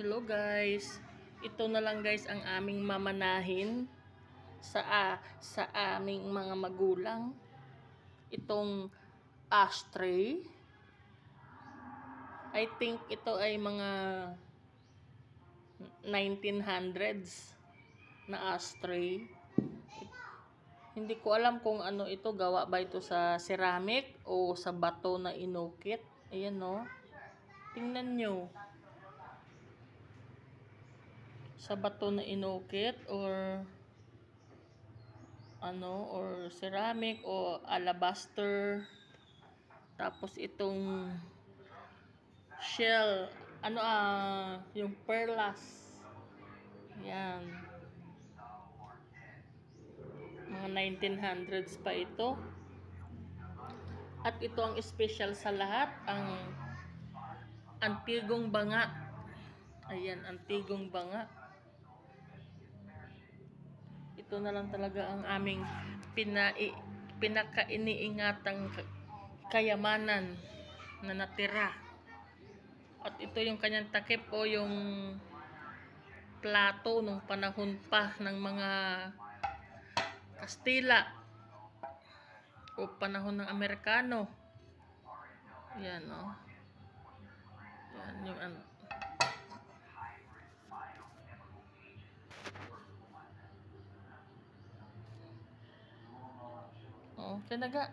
Hello guys. Ito na lang guys ang aming mamanahin sa ah, sa aming mga magulang. Itong ashtray. I think ito ay mga 1900s na ashtray. Hindi ko alam kung ano ito gawa ba ito sa ceramic o sa bato na inukit. Ayan no. Tingnan nyo sa bato na inukit or ano or ceramic o alabaster. Tapos itong shell ano ah yung perlas. Yan. Mga 1900s pa ito. At ito ang special sa lahat ang antigong banga. Ayan antigong banga ito na lang talaga ang aming pinai, pinaka-iniingatang ka- kayamanan na natira. At ito yung kanyang takip o yung plato nung panahon pa ng mga Kastila o panahon ng Amerikano. Yan, no? Yan, yung ano. 在那干。